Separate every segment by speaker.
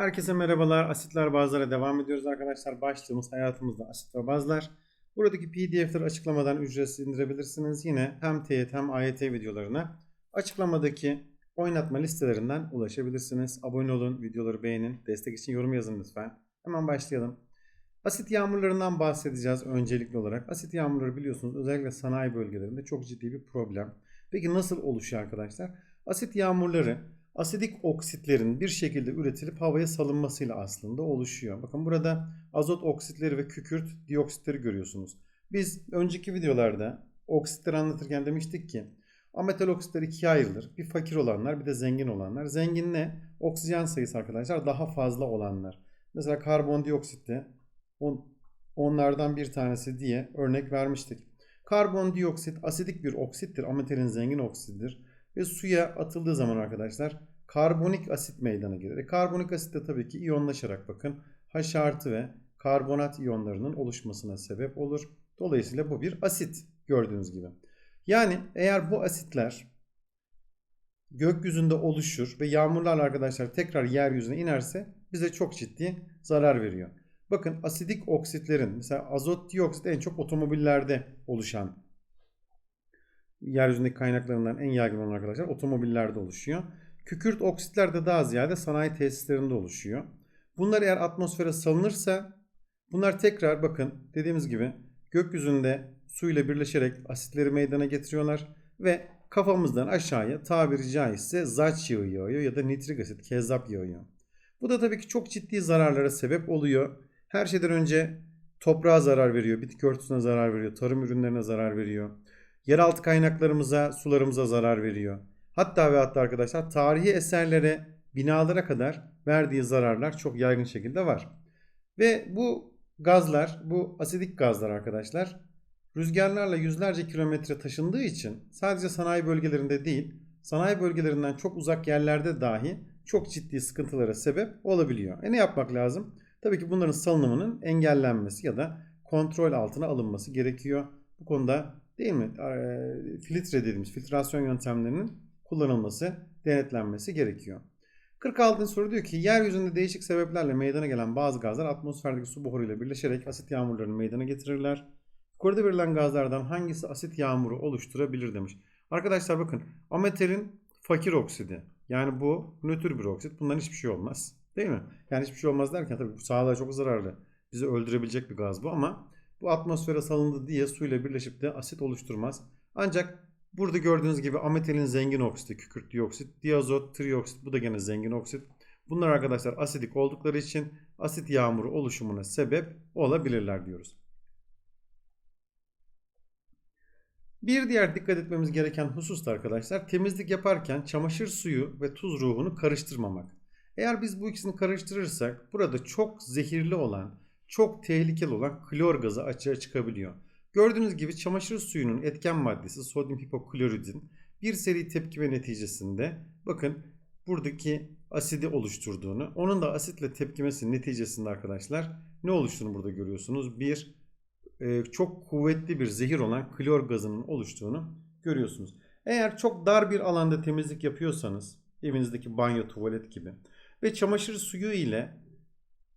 Speaker 1: Herkese merhabalar. Asitler bazlara devam ediyoruz arkadaşlar. Başlığımız hayatımızda asit ve bazlar. Buradaki pdf'leri açıklamadan ücretsiz indirebilirsiniz. Yine hem TYT hem AYT videolarına açıklamadaki oynatma listelerinden ulaşabilirsiniz. Abone olun, videoları beğenin. Destek için yorum yazın lütfen. Hemen başlayalım. Asit yağmurlarından bahsedeceğiz öncelikli olarak. Asit yağmurları biliyorsunuz özellikle sanayi bölgelerinde çok ciddi bir problem. Peki nasıl oluşuyor arkadaşlar? Asit yağmurları asidik oksitlerin bir şekilde üretilip havaya salınmasıyla aslında oluşuyor. Bakın burada azot oksitleri ve kükürt dioksitleri görüyorsunuz. Biz önceki videolarda oksitleri anlatırken demiştik ki ametal oksitler ikiye ayrılır. Bir fakir olanlar bir de zengin olanlar. Zengin ne? Oksijen sayısı arkadaşlar daha fazla olanlar. Mesela karbondioksitte on, onlardan bir tanesi diye örnek vermiştik. Karbondioksit asidik bir oksittir. Ametalin zengin oksitidir. Ve suya atıldığı zaman arkadaşlar karbonik asit meydana gelir. E, karbonik asit de tabii ki iyonlaşarak bakın H artı ve karbonat iyonlarının oluşmasına sebep olur. Dolayısıyla bu bir asit gördüğünüz gibi. Yani eğer bu asitler gökyüzünde oluşur ve yağmurlarla arkadaşlar tekrar yeryüzüne inerse bize çok ciddi zarar veriyor. Bakın asidik oksitlerin mesela azot dioksit en çok otomobillerde oluşan yeryüzündeki kaynaklarından en yaygın olan arkadaşlar otomobillerde oluşuyor. Kükürt oksitler de daha ziyade sanayi tesislerinde oluşuyor. Bunlar eğer atmosfere salınırsa bunlar tekrar bakın dediğimiz gibi gökyüzünde suyla birleşerek asitleri meydana getiriyorlar ve kafamızdan aşağıya tabiri caizse zaç yağı yağıyor ya da nitrik asit kezzap yağıyor. Bu da tabii ki çok ciddi zararlara sebep oluyor. Her şeyden önce toprağa zarar veriyor, bitki örtüsüne zarar veriyor, tarım ürünlerine zarar veriyor. Yeraltı kaynaklarımıza, sularımıza zarar veriyor. Hatta ve hatta arkadaşlar tarihi eserlere, binalara kadar verdiği zararlar çok yaygın şekilde var. Ve bu gazlar, bu asidik gazlar arkadaşlar rüzgarlarla yüzlerce kilometre taşındığı için sadece sanayi bölgelerinde değil, sanayi bölgelerinden çok uzak yerlerde dahi çok ciddi sıkıntılara sebep olabiliyor. E ne yapmak lazım? Tabii ki bunların salınımının engellenmesi ya da kontrol altına alınması gerekiyor. Bu konuda değil mi? E, filtre dediğimiz filtrasyon yöntemlerinin kullanılması, denetlenmesi gerekiyor. 46. soru diyor ki yeryüzünde değişik sebeplerle meydana gelen bazı gazlar atmosferdeki su buharıyla birleşerek asit yağmurlarını meydana getirirler. Yukarıda verilen gazlardan hangisi asit yağmuru oluşturabilir demiş. Arkadaşlar bakın ametalin fakir oksidi. Yani bu nötr bir oksit. Bundan hiçbir şey olmaz. Değil mi? Yani hiçbir şey olmaz derken tabii bu sağlığa çok zararlı. Bizi öldürebilecek bir gaz bu ama bu atmosfere salındı diye suyla birleşip de asit oluşturmaz. Ancak burada gördüğünüz gibi ametalin zengin oksiti, kükürt dioksit, diazot, trioksit bu da gene zengin oksit. Bunlar arkadaşlar asidik oldukları için asit yağmuru oluşumuna sebep olabilirler diyoruz. Bir diğer dikkat etmemiz gereken husus da arkadaşlar temizlik yaparken çamaşır suyu ve tuz ruhunu karıştırmamak. Eğer biz bu ikisini karıştırırsak burada çok zehirli olan, çok tehlikeli olan klor gazı açığa çıkabiliyor. Gördüğünüz gibi çamaşır suyunun etken maddesi sodyum hipokloridin bir seri tepkime neticesinde bakın buradaki asidi oluşturduğunu, onun da asitle tepkimesi neticesinde arkadaşlar ne oluştuğunu burada görüyorsunuz. Bir e, çok kuvvetli bir zehir olan klor gazının oluştuğunu görüyorsunuz. Eğer çok dar bir alanda temizlik yapıyorsanız evinizdeki banyo, tuvalet gibi ve çamaşır suyu ile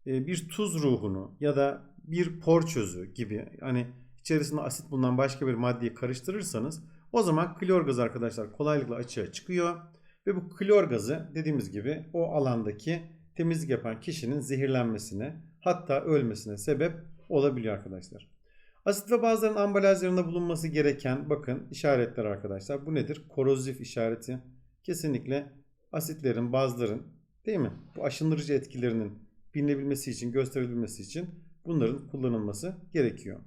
Speaker 1: bir tuz ruhunu ya da bir porçözü gibi hani içerisinde asit bulunan başka bir maddeyi karıştırırsanız o zaman klor gazı arkadaşlar kolaylıkla açığa çıkıyor ve bu klor gazı dediğimiz gibi o alandaki temizlik yapan kişinin zehirlenmesine hatta ölmesine sebep olabiliyor arkadaşlar. Asit ve bazıların ambalajlarında bulunması gereken bakın işaretler arkadaşlar. Bu nedir? Korozif işareti. Kesinlikle asitlerin bazıların değil mi? Bu aşındırıcı etkilerinin bilinebilmesi için, gösterilmesi için bunların kullanılması gerekiyor.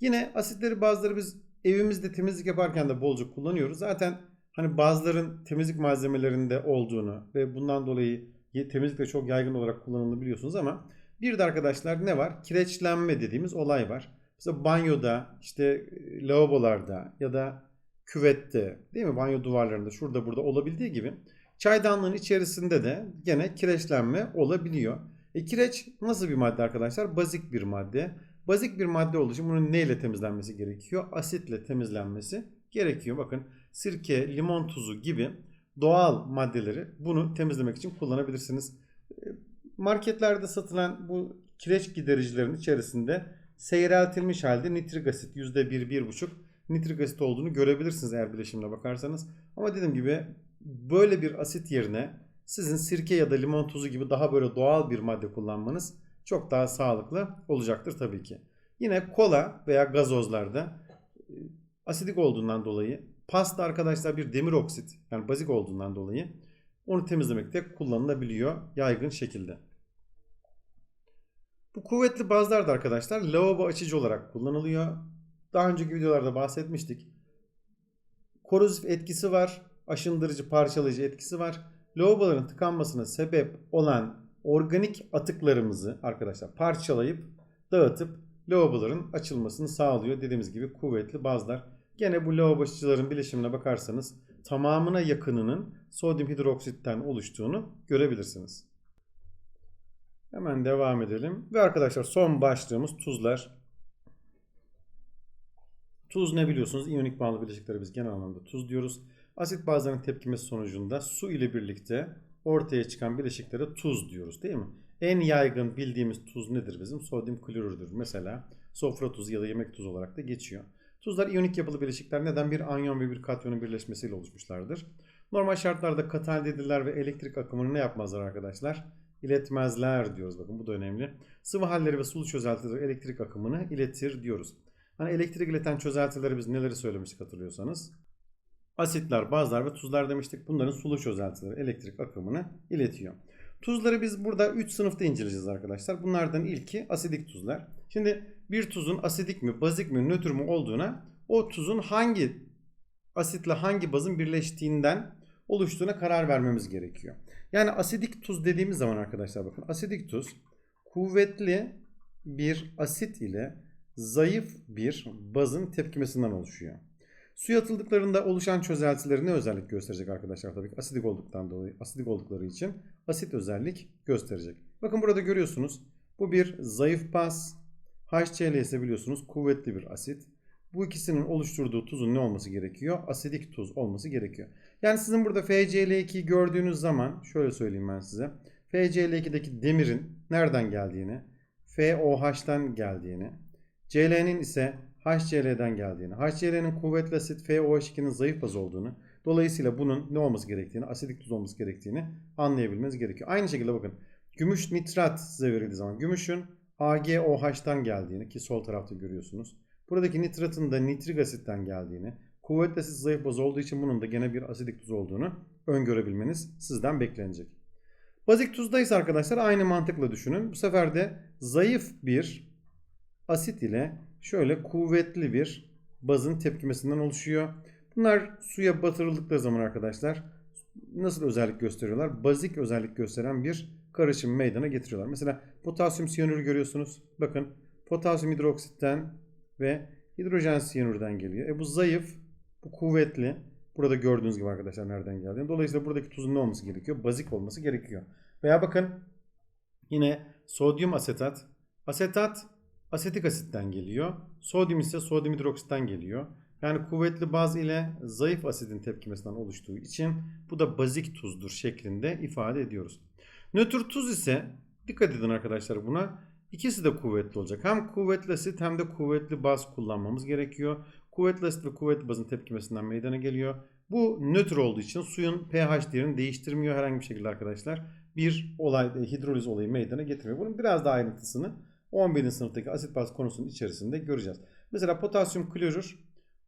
Speaker 1: Yine asitleri bazıları biz evimizde temizlik yaparken de bolca kullanıyoruz. Zaten hani bazıların temizlik malzemelerinde olduğunu ve bundan dolayı temizlikte çok yaygın olarak kullanıldığını biliyorsunuz ama bir de arkadaşlar ne var? Kireçlenme dediğimiz olay var. Mesela banyoda, işte lavabolarda ya da küvette değil mi? Banyo duvarlarında şurada burada olabildiği gibi çaydanlığın içerisinde de gene kireçlenme olabiliyor. E kireç nasıl bir madde arkadaşlar? Bazik bir madde. Bazik bir madde olduğu için bunun neyle temizlenmesi gerekiyor? Asitle temizlenmesi gerekiyor. Bakın sirke, limon tuzu gibi doğal maddeleri bunu temizlemek için kullanabilirsiniz. marketlerde satılan bu kireç gidericilerin içerisinde seyreltilmiş halde nitrik asit %1-1,5 nitrik asit olduğunu görebilirsiniz eğer bileşimine bakarsanız. Ama dediğim gibi böyle bir asit yerine sizin sirke ya da limon tuzu gibi daha böyle doğal bir madde kullanmanız çok daha sağlıklı olacaktır tabii ki. Yine kola veya gazozlarda e, asidik olduğundan dolayı pasta arkadaşlar bir demir oksit yani bazik olduğundan dolayı onu temizlemekte kullanılabiliyor yaygın şekilde. Bu kuvvetli bazlar da arkadaşlar lavabo açıcı olarak kullanılıyor. Daha önceki videolarda bahsetmiştik. Korozif etkisi var. Aşındırıcı, parçalayıcı etkisi var. Lavaboların tıkanmasına sebep olan organik atıklarımızı arkadaşlar parçalayıp dağıtıp lavaboların açılmasını sağlıyor. Dediğimiz gibi kuvvetli bazlar. Gene bu lavabo açıcıların bileşimine bakarsanız tamamına yakınının sodyum hidroksitten oluştuğunu görebilirsiniz. Hemen devam edelim. Ve arkadaşlar son başlığımız tuzlar. Tuz ne biliyorsunuz? İyonik bağlı bileşiklere biz genel anlamda tuz diyoruz. Asit bazların tepkimesi sonucunda su ile birlikte ortaya çıkan bileşiklere tuz diyoruz değil mi? En yaygın bildiğimiz tuz nedir bizim? Sodyum klorürdür. Mesela sofra tuzu ya da yemek tuzu olarak da geçiyor. Tuzlar iyonik yapılı bileşikler neden bir anyon ve bir katyonun birleşmesiyle oluşmuşlardır. Normal şartlarda edilirler ve elektrik akımını ne yapmazlar arkadaşlar? İletmezler diyoruz. Bakın bu da önemli. Sıvı halleri ve sulu çözeltileri elektrik akımını iletir diyoruz. Hani elektrik ileten çözeltileri biz neleri söylemiştik hatırlıyorsanız. Asitler, bazlar ve tuzlar demiştik. Bunların sulu çözeltileri elektrik akımını iletiyor. Tuzları biz burada 3 sınıfta inceleyeceğiz arkadaşlar. Bunlardan ilki asidik tuzlar. Şimdi bir tuzun asidik mi, bazik mi, nötr mü olduğuna o tuzun hangi asitle hangi bazın birleştiğinden oluştuğuna karar vermemiz gerekiyor. Yani asidik tuz dediğimiz zaman arkadaşlar bakın asidik tuz kuvvetli bir asit ile zayıf bir bazın tepkimesinden oluşuyor. Suya atıldıklarında oluşan çözeltileri ne özellik gösterecek arkadaşlar tabii ki asidik olduktan dolayı asidik oldukları için asit özellik gösterecek. Bakın burada görüyorsunuz bu bir zayıf baz HCl ise biliyorsunuz kuvvetli bir asit. Bu ikisinin oluşturduğu tuzun ne olması gerekiyor? Asidik tuz olması gerekiyor. Yani sizin burada FCl2'yi gördüğünüz zaman şöyle söyleyeyim ben size. FCl2'deki demirin nereden geldiğini, FOH'tan geldiğini, Cl'nin ise HCl'den geldiğini, HCl'nin kuvvetli asit FOH2'nin zayıf baz olduğunu, dolayısıyla bunun ne olması gerektiğini, asidik tuz olması gerektiğini anlayabilmeniz gerekiyor. Aynı şekilde bakın gümüş nitrat size verildiği zaman gümüşün AgOH'tan geldiğini ki sol tarafta görüyorsunuz. Buradaki nitratın da nitrik asitten geldiğini, kuvvetli asit zayıf baz olduğu için bunun da gene bir asidik tuz olduğunu öngörebilmeniz sizden beklenecek. Bazik tuzda ise arkadaşlar aynı mantıkla düşünün. Bu sefer de zayıf bir asit ile şöyle kuvvetli bir bazın tepkimesinden oluşuyor. Bunlar suya batırıldıkları zaman arkadaşlar nasıl özellik gösteriyorlar? Bazik özellik gösteren bir karışım meydana getiriyorlar. Mesela potasyum siyanürü görüyorsunuz. Bakın potasyum hidroksitten ve hidrojen siyanürden geliyor. E bu zayıf, bu kuvvetli. Burada gördüğünüz gibi arkadaşlar nereden geldiğini. Dolayısıyla buradaki tuzun ne olması gerekiyor? Bazik olması gerekiyor. Veya bakın yine sodyum asetat. Asetat asetik asitten geliyor. Sodyum ise sodyum hidroksitten geliyor. Yani kuvvetli baz ile zayıf asidin tepkimesinden oluştuğu için bu da bazik tuzdur şeklinde ifade ediyoruz. Nötr tuz ise dikkat edin arkadaşlar buna. İkisi de kuvvetli olacak. Hem kuvvetli asit hem de kuvvetli baz kullanmamız gerekiyor. Kuvvetli asit ve kuvvetli bazın tepkimesinden meydana geliyor. Bu nötr olduğu için suyun pH değerini değiştirmiyor herhangi bir şekilde arkadaşlar. Bir olay, hidroliz olayı meydana getirmiyor. Bunun biraz daha ayrıntısını 11. sınıftaki asit baz konusunun içerisinde göreceğiz. Mesela potasyum klorür,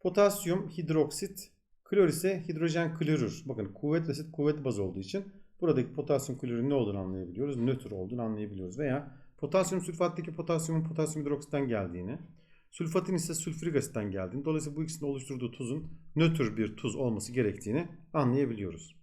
Speaker 1: potasyum hidroksit, klor ise hidrojen klorür. Bakın kuvvetli asit kuvvetli baz olduğu için buradaki potasyum klorürün ne olduğunu anlayabiliyoruz. Nötr olduğunu anlayabiliyoruz. Veya potasyum sülfattaki potasyumun potasyum hidroksitten geldiğini, sülfatın ise sülfürik asitten geldiğini, dolayısıyla bu ikisinin oluşturduğu tuzun nötr bir tuz olması gerektiğini anlayabiliyoruz.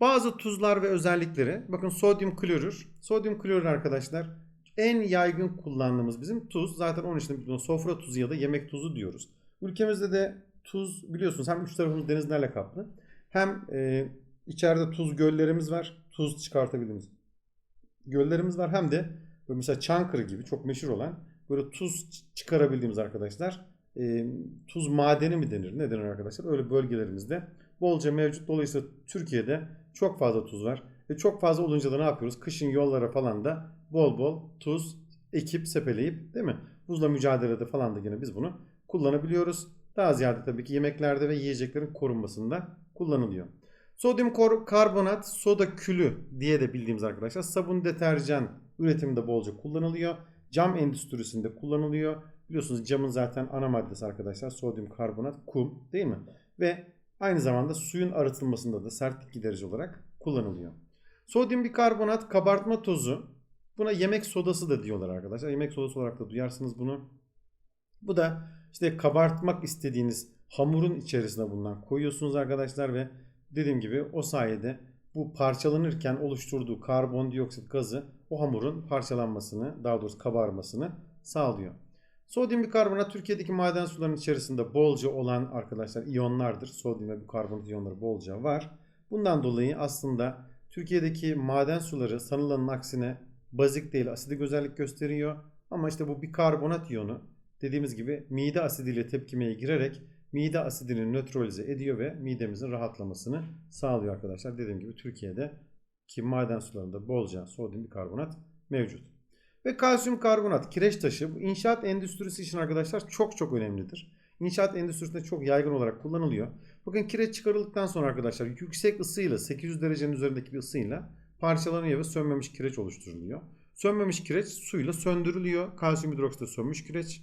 Speaker 1: Bazı tuzlar ve özellikleri, bakın sodyum klorür. Sodyum klorür arkadaşlar en yaygın kullandığımız bizim tuz. Zaten onun için buna sofra tuzu ya da yemek tuzu diyoruz. Ülkemizde de tuz biliyorsunuz hem üç tarafımız denizlerle kaplı. Hem e, içeride tuz göllerimiz var. Tuz çıkartabildiğimiz göllerimiz var. Hem de mesela Çankırı gibi çok meşhur olan böyle tuz çıkarabildiğimiz arkadaşlar e, tuz madeni mi denir? Ne denir arkadaşlar? Öyle bölgelerimizde bolca mevcut. Dolayısıyla Türkiye'de çok fazla tuz var. E çok fazla olunca da ne yapıyoruz? Kışın yollara falan da bol bol tuz ekip sepeleyip değil mi? Buzla mücadelede falan da yine biz bunu kullanabiliyoruz. Daha ziyade tabii ki yemeklerde ve yiyeceklerin korunmasında kullanılıyor. Sodyum karbonat, soda külü diye de bildiğimiz arkadaşlar sabun deterjan üretiminde bolca kullanılıyor. Cam endüstrisinde kullanılıyor. Biliyorsunuz camın zaten ana maddesi arkadaşlar sodyum karbonat, kum değil mi? Ve aynı zamanda suyun arıtılmasında da sertlik giderici olarak kullanılıyor. Sodyum bikarbonat, kabartma tozu. Buna yemek sodası da diyorlar arkadaşlar. Yemek sodası olarak da duyarsınız bunu. Bu da işte kabartmak istediğiniz hamurun içerisine bundan koyuyorsunuz arkadaşlar ve dediğim gibi o sayede bu parçalanırken oluşturduğu karbondioksit gazı o hamurun parçalanmasını daha doğrusu kabarmasını sağlıyor. Sodyum bikarbonat Türkiye'deki maden sularının içerisinde bolca olan arkadaşlar iyonlardır. Sodyum ve bikarbonat iyonları bolca var. Bundan dolayı aslında Türkiye'deki maden suları sanılanın aksine bazik değil asidik özellik gösteriyor. Ama işte bu bikarbonat iyonu dediğimiz gibi mide asidiyle tepkimeye girerek mide asidini nötralize ediyor ve midemizin rahatlamasını sağlıyor arkadaşlar. Dediğim gibi Türkiye'de ki maden sularında bolca sodyum bikarbonat mevcut. Ve kalsiyum karbonat kireç taşı inşaat endüstrisi için arkadaşlar çok çok önemlidir. İnşaat endüstrisinde çok yaygın olarak kullanılıyor. Bakın kireç çıkarıldıktan sonra arkadaşlar yüksek ısıyla 800 derecenin üzerindeki bir ısıyla parçalanıyor ve sönmemiş kireç oluşturuluyor. Sönmemiş kireç suyla söndürülüyor. Kalsiyum hidroksitle sönmüş kireç.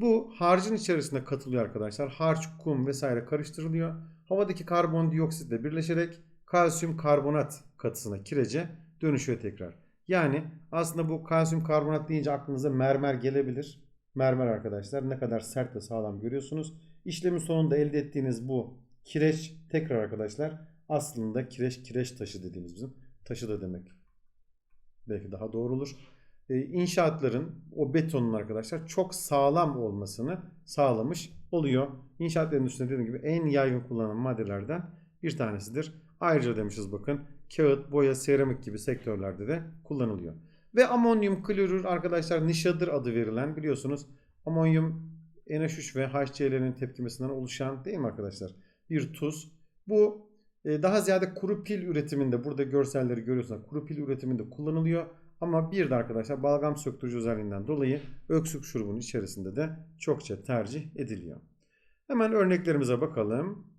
Speaker 1: Bu harcın içerisine katılıyor arkadaşlar. Harç, kum vesaire karıştırılıyor. Havadaki karbondioksitle birleşerek kalsiyum karbonat katısına kirece dönüşüyor tekrar. Yani aslında bu kalsiyum karbonat deyince aklınıza mermer gelebilir. Mermer arkadaşlar ne kadar sert ve sağlam görüyorsunuz. İşlemin sonunda elde ettiğiniz bu kireç tekrar arkadaşlar aslında kireç kireç taşı dediğimiz bizim taşı da demek. Belki daha doğru olur. Ee, inşaatların o betonun arkadaşlar çok sağlam olmasını sağlamış oluyor. İnşaat endüstrisinde dediğim gibi en yaygın kullanılan maddelerden bir tanesidir. Ayrıca demişiz bakın kağıt, boya, seramik gibi sektörlerde de kullanılıyor. Ve amonyum klorür arkadaşlar nişadır adı verilen biliyorsunuz amonyum NH3 ve HCl'lerin tepkimesinden oluşan değil mi arkadaşlar? Bir tuz. Bu e, daha ziyade kuru pil üretiminde burada görselleri görüyorsunuz. Kuru pil üretiminde kullanılıyor. Ama bir de arkadaşlar balgam söktürücü özelliğinden dolayı öksük şurubunun içerisinde de çokça tercih ediliyor. Hemen örneklerimize bakalım.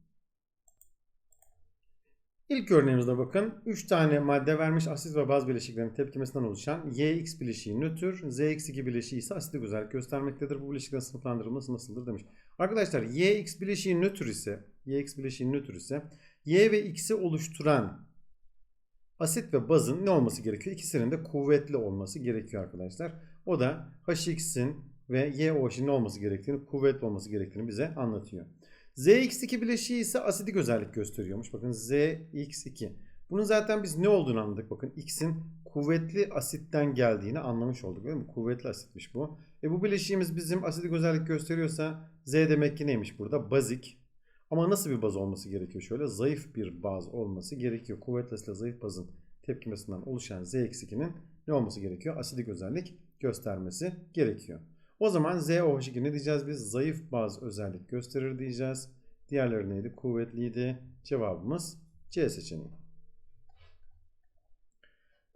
Speaker 1: İlk örneğimizde bakın 3 tane madde vermiş asit ve baz bileşiklerinin tepkimesinden oluşan YX bileşiği nötr, ZX2 bileşiği ise asidik özellik göstermektedir. Bu bileşiklerin sınıflandırılması nasıldır demiş. Arkadaşlar YX bileşiği nötr ise YX bileşiği nötr ise Y ve X'i oluşturan asit ve bazın ne olması gerekiyor? İkisinin de kuvvetli olması gerekiyor arkadaşlar. O da HX'in ve YOH'in ne olması gerektiğini, kuvvetli olması gerektiğini bize anlatıyor. ZX2 bileşiği ise asidik özellik gösteriyormuş. Bakın ZX2. Bunun zaten biz ne olduğunu anladık. Bakın X'in kuvvetli asitten geldiğini anlamış olduk. Değil mi? Kuvvetli asitmiş bu. E bu bileşiğimiz bizim asidik özellik gösteriyorsa Z demek ki neymiş burada? Bazik. Ama nasıl bir baz olması gerekiyor? Şöyle zayıf bir baz olması gerekiyor. Kuvvetli asitle zayıf bazın tepkimesinden oluşan Z2'nin ne olması gerekiyor? Asidik özellik göstermesi gerekiyor. O zaman ZOH2 ne diyeceğiz biz? Zayıf baz özellik gösterir diyeceğiz. Diğerleri neydi? Kuvvetliydi. Cevabımız C seçeneği.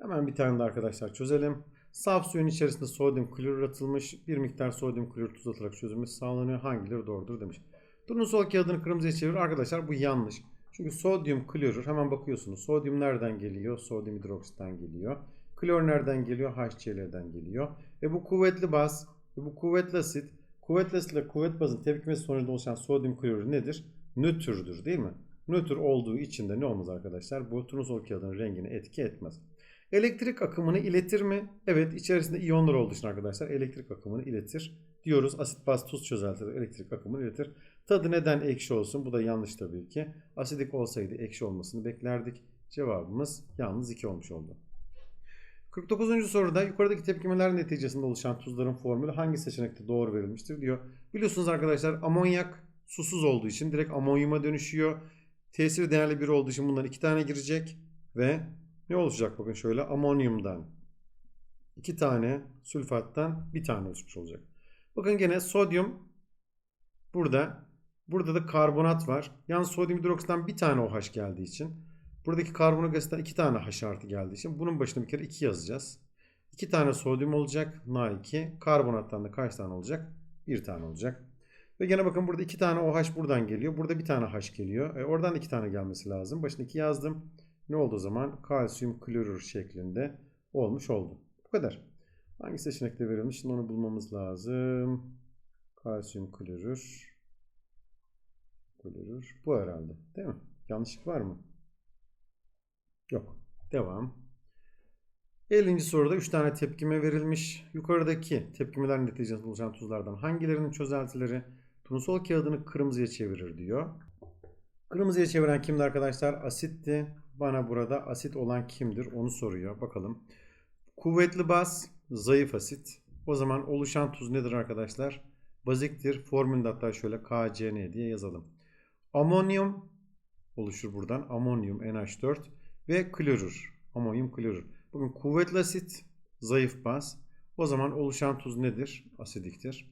Speaker 1: Hemen bir tane de arkadaşlar çözelim. Saf suyun içerisinde sodyum klorür atılmış. Bir miktar sodyum klorür tuz atılarak çözülmesi sağlanıyor. Hangileri doğrudur demiş. Turnusol kağıdını kırmızıya çevir. Arkadaşlar bu yanlış. Çünkü sodyum klorür hemen bakıyorsunuz. Sodyum nereden geliyor? Sodyum hidroksitten geliyor. Klor nereden geliyor? HCl'den geliyor. Ve bu kuvvetli baz ve bu kuvvetli asit. Kuvvetli asit ile kuvvet bazın tepkimesi sonucunda oluşan sodyum klorür nedir? Nötrdür değil mi? Nötr olduğu için de ne olmaz arkadaşlar? Bu turnusol kağıdının rengine etki etmez. Elektrik akımını iletir mi? Evet içerisinde iyonlar olduğu için arkadaşlar elektrik akımını iletir diyoruz. Asit baz tuz çözeltileri elektrik akımını iletir. Tadı neden ekşi olsun? Bu da yanlış tabii ki. Asidik olsaydı ekşi olmasını beklerdik. Cevabımız yalnız 2 olmuş oldu. 49. soruda yukarıdaki tepkimeler neticesinde oluşan tuzların formülü hangi seçenekte doğru verilmiştir diyor. Biliyorsunuz arkadaşlar amonyak susuz olduğu için direkt amonyuma dönüşüyor. Tesiri değerli bir olduğu için bunlar iki tane girecek ve ne olacak bakın şöyle amonyumdan iki tane sülfattan bir tane oluşmuş olacak. Bakın gene sodyum burada burada da karbonat var. Yalnız sodyum hidroksitten bir tane OH geldiği için Buradaki karbonuk asitten 2 tane H artı geldiği için bunun başına bir kere 2 yazacağız. 2 tane sodyum olacak. Na2. Karbonattan da kaç tane olacak? 1 tane olacak. Ve gene bakın burada 2 tane OH buradan geliyor. Burada bir tane H geliyor. E, oradan 2 tane gelmesi lazım. Başına 2 yazdım. Ne oldu o zaman? Kalsiyum klorür şeklinde olmuş oldu. Bu kadar. Hangi seçenekte verilmiş? Şimdi onu bulmamız lazım. Kalsiyum klorür. Klorür. Bu herhalde. Değil mi? Yanlışlık var mı? Yok. Devam. 50. soruda 3 tane tepkime verilmiş. Yukarıdaki tepkimeler neticesinde oluşan tuzlardan hangilerinin çözeltileri turnusol kağıdını kırmızıya çevirir diyor. Kırmızıya çeviren kimdi arkadaşlar? Asitti. Bana burada asit olan kimdir onu soruyor. Bakalım. Kuvvetli baz, zayıf asit. O zaman oluşan tuz nedir arkadaşlar? Baziktir. Formülünde hatta şöyle KCN diye yazalım. Amonyum oluşur buradan. Amonyum NH4 ve klorür. Amonyum klorür. Bugün kuvvetli asit, zayıf baz. O zaman oluşan tuz nedir? Asidiktir.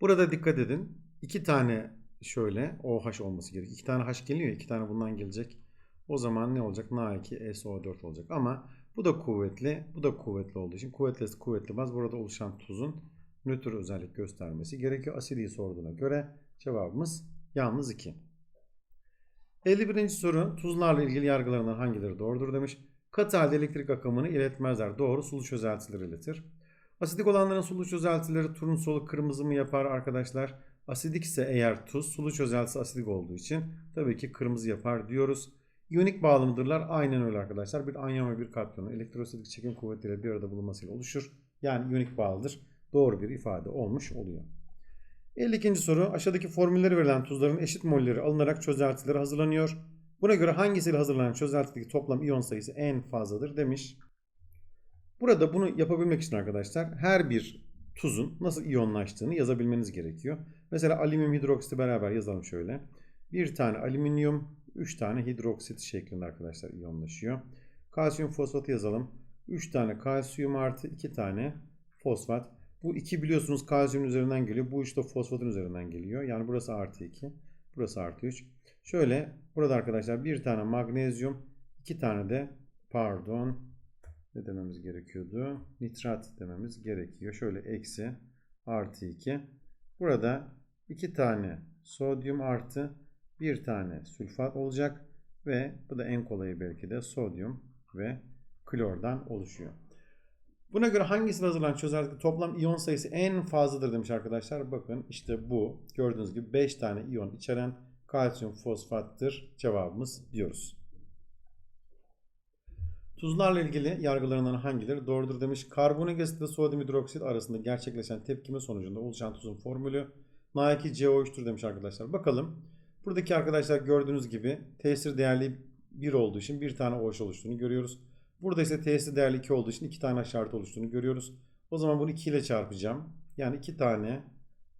Speaker 1: Burada dikkat edin. İki tane şöyle OH olması gerekiyor. İki tane H geliyor. iki tane bundan gelecek. O zaman ne olacak? Na2SO4 olacak. Ama bu da kuvvetli. Bu da kuvvetli olduğu için kuvvetli asit, kuvvetli baz. Burada oluşan tuzun nötr özellik göstermesi gerekiyor. Asidiyi sorduğuna göre cevabımız yalnız 2. 51. soru tuzlarla ilgili yargılarından hangileri doğrudur demiş. Katı halde elektrik akımını iletmezler. Doğru sulu çözeltileri iletir. Asidik olanların sulu çözeltileri turunusolu kırmızı mı yapar arkadaşlar? Asidikse eğer tuz sulu çözeltisi asidik olduğu için tabii ki kırmızı yapar diyoruz. İyonik bağlı Aynen öyle arkadaşlar. Bir anyon ve bir katyonun elektrostatik çekim kuvvetiyle bir arada bulunmasıyla oluşur. Yani iyonik bağlıdır. Doğru bir ifade olmuş oluyor. 52. soru aşağıdaki formülleri verilen tuzların eşit molleri alınarak çözeltileri hazırlanıyor. Buna göre hangisiyle hazırlanan çözeltideki toplam iyon sayısı en fazladır demiş. Burada bunu yapabilmek için arkadaşlar her bir tuzun nasıl iyonlaştığını yazabilmeniz gerekiyor. Mesela alüminyum hidroksiti beraber yazalım şöyle. Bir tane alüminyum, 3 tane hidroksit şeklinde arkadaşlar iyonlaşıyor. Kalsiyum fosfatı yazalım. 3 tane kalsiyum artı 2 tane fosfat. Bu 2 biliyorsunuz kalsiyum üzerinden geliyor. Bu 3 de fosfatın üzerinden geliyor. Yani burası artı 2. Burası artı 3. Şöyle burada arkadaşlar bir tane magnezyum, iki tane de pardon ne dememiz gerekiyordu? Nitrat dememiz gerekiyor. Şöyle eksi artı 2. Burada iki tane sodyum artı bir tane sülfat olacak ve bu da en kolayı belki de sodyum ve klordan oluşuyor. Buna göre hangisini hazırlanan çözeltide toplam iyon sayısı en fazladır demiş arkadaşlar. Bakın işte bu gördüğünüz gibi 5 tane iyon içeren kalsiyum fosfattır cevabımız diyoruz. Tuzlarla ilgili yargılarından hangileri doğrudur demiş. Karbonik asit ile sodyum hidroksit arasında gerçekleşen tepkime sonucunda oluşan tuzun formülü Na2CO3'tür demiş arkadaşlar. Bakalım. Buradaki arkadaşlar gördüğünüz gibi tesir değerli 1 olduğu için bir tane OH oluştuğunu görüyoruz. Burada ise tesir değerli 2 olduğu için 2 tane şart oluştuğunu görüyoruz. O zaman bunu 2 ile çarpacağım. Yani 2 tane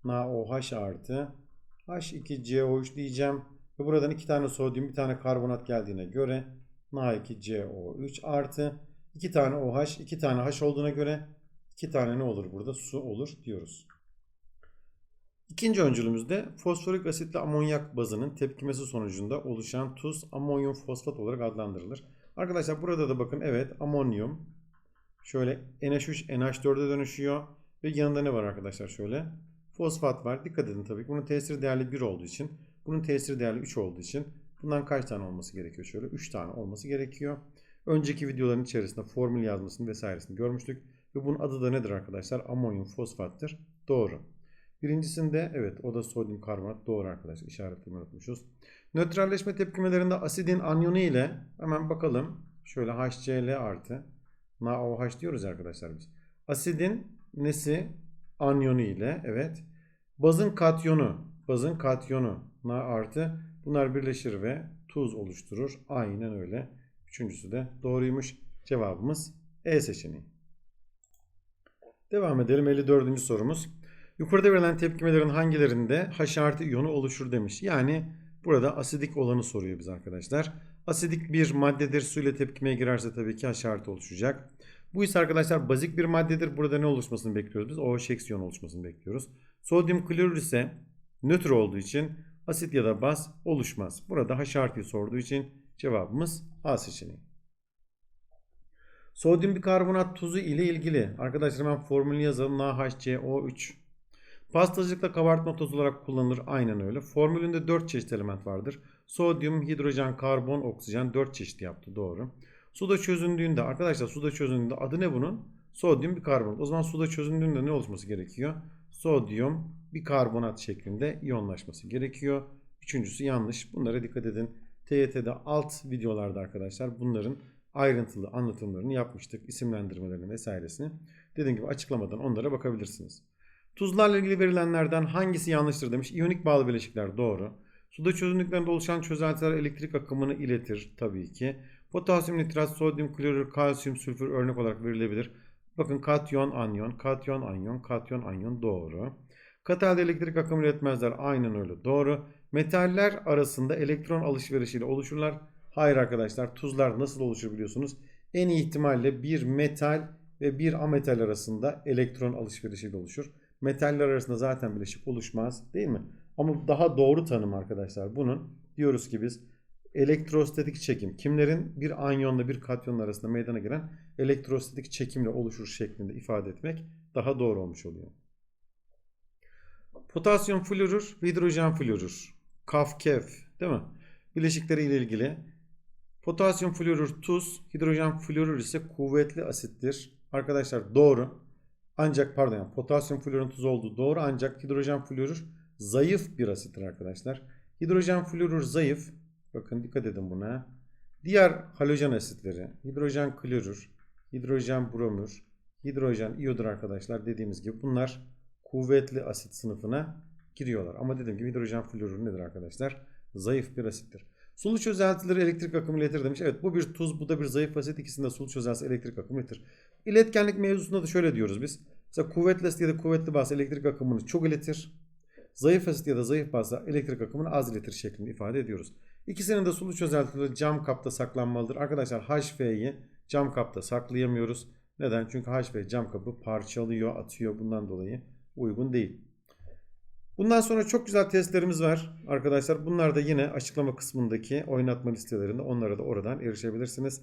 Speaker 1: NaOH artı H2CO3 diyeceğim. Ve buradan 2 tane sodyum, bir tane karbonat geldiğine göre Na2CO3 artı 2 tane OH, 2 tane H olduğuna göre 2 tane ne olur burada? Su olur diyoruz. İkinci öncülümüzde fosforik asitle amonyak bazının tepkimesi sonucunda oluşan tuz amonyum fosfat olarak adlandırılır. Arkadaşlar burada da bakın evet amonyum şöyle NH3 NH4'e dönüşüyor ve yanında ne var arkadaşlar şöyle fosfat var. Dikkat edin tabii ki bunun tesiri değerli 1 olduğu için bunun tesiri değerli 3 olduğu için bundan kaç tane olması gerekiyor şöyle 3 tane olması gerekiyor. Önceki videoların içerisinde formül yazmasını vesairesini görmüştük ve bunun adı da nedir arkadaşlar amonyum fosfattır. Doğru. Birincisinde evet o da sodyum karbonat doğru arkadaşlar işaretlemeyi unutmuşuz. Nötralleşme tepkimelerinde asidin anyonu ile hemen bakalım. Şöyle HCl artı NaOH diyoruz arkadaşlar biz. Asidin nesi? Anyonu ile evet. Bazın katyonu. Bazın katyonu Na artı. Bunlar birleşir ve tuz oluşturur. Aynen öyle. Üçüncüsü de doğruymuş. Cevabımız E seçeneği. Devam edelim 54. sorumuz. Yukarıda verilen tepkimelerin hangilerinde H artı iyonu oluşur demiş. Yani burada asidik olanı soruyor biz arkadaşlar. Asidik bir maddedir. Su ile tepkimeye girerse tabii ki H artı oluşacak. Bu ise arkadaşlar bazik bir maddedir. Burada ne oluşmasını bekliyoruz biz? OH eksi iyon oluşmasını bekliyoruz. Sodyum klorür ise nötr olduğu için asit ya da baz oluşmaz. Burada H artıyı sorduğu için Cevabımız A seçeneği. Sodyum bikarbonat tuzu ile ilgili arkadaşlar hemen formülü yazalım. NaHCO3. Pastacılıkta kabartma tozu olarak kullanılır. Aynen öyle. Formülünde 4 çeşit element vardır. Sodyum, hidrojen, karbon, oksijen 4 çeşit yaptı. Doğru. Suda çözündüğünde arkadaşlar suda çözündüğünde adı ne bunun? Sodyum bikarbonat. O zaman suda çözündüğünde ne oluşması gerekiyor? Sodyum bikarbonat şeklinde iyonlaşması gerekiyor. Üçüncüsü yanlış. Bunlara dikkat edin. TYT'de alt videolarda arkadaşlar bunların ayrıntılı anlatımlarını yapmıştık. İsimlendirmelerini vesairesini. Dediğim gibi açıklamadan onlara bakabilirsiniz. Tuzlarla ilgili verilenlerden hangisi yanlıştır demiş. İyonik bağlı bileşikler doğru. Suda çözünürlüklerinde oluşan çözeltiler elektrik akımını iletir tabii ki. Potasyum nitrat, sodyum klorür, kalsiyum sülfür örnek olarak verilebilir. Bakın katyon, anyon, katyon, anyon, katyon, anyon doğru. Katalde elektrik akımı iletmezler. Aynen öyle doğru. Metaller arasında elektron alışverişiyle oluşurlar. Hayır arkadaşlar tuzlar nasıl oluşur biliyorsunuz. En iyi ihtimalle bir metal ve bir ametal arasında elektron alışverişiyle oluşur. Metaller arasında zaten bileşik oluşmaz değil mi? Ama daha doğru tanım arkadaşlar bunun diyoruz ki biz elektrostatik çekim kimlerin bir anyonla bir katyon arasında meydana gelen elektrostatik çekimle oluşur şeklinde ifade etmek daha doğru olmuş oluyor. Potasyum florür, hidrojen florür. Kaf, kef değil mi? Bileşikleri ile ilgili. Potasyum florür tuz, hidrojen florür ise kuvvetli asittir. Arkadaşlar doğru. Ancak pardon yani potasyum florun tuz olduğu doğru ancak hidrojen florür zayıf bir asittir arkadaşlar. Hidrojen florür zayıf. Bakın dikkat edin buna. Diğer halojen asitleri hidrojen klorür, hidrojen bromür, hidrojen iyodür arkadaşlar dediğimiz gibi bunlar kuvvetli asit sınıfına giriyorlar. Ama dediğim gibi hidrojen florür nedir arkadaşlar? Zayıf bir asittir. Sulu çözeltileri elektrik akımı iletir demiş. Evet bu bir tuz bu da bir zayıf asit. İkisinde sulu çözeltisi elektrik akımı iletir. İletkenlik mevzusunda da şöyle diyoruz biz. Mesela kuvvetli asit ya da kuvvetli baz elektrik akımını çok iletir. Zayıf asit ya da zayıf bazda elektrik akımını az iletir şeklinde ifade ediyoruz. İkisinin de sulu çözeltileri cam kapta saklanmalıdır. Arkadaşlar HF'yi cam kapta saklayamıyoruz. Neden? Çünkü HF cam kapı parçalıyor, atıyor. Bundan dolayı uygun değil. Bundan sonra çok güzel testlerimiz var arkadaşlar. Bunlar da yine açıklama kısmındaki oynatma listelerinde onlara da oradan erişebilirsiniz.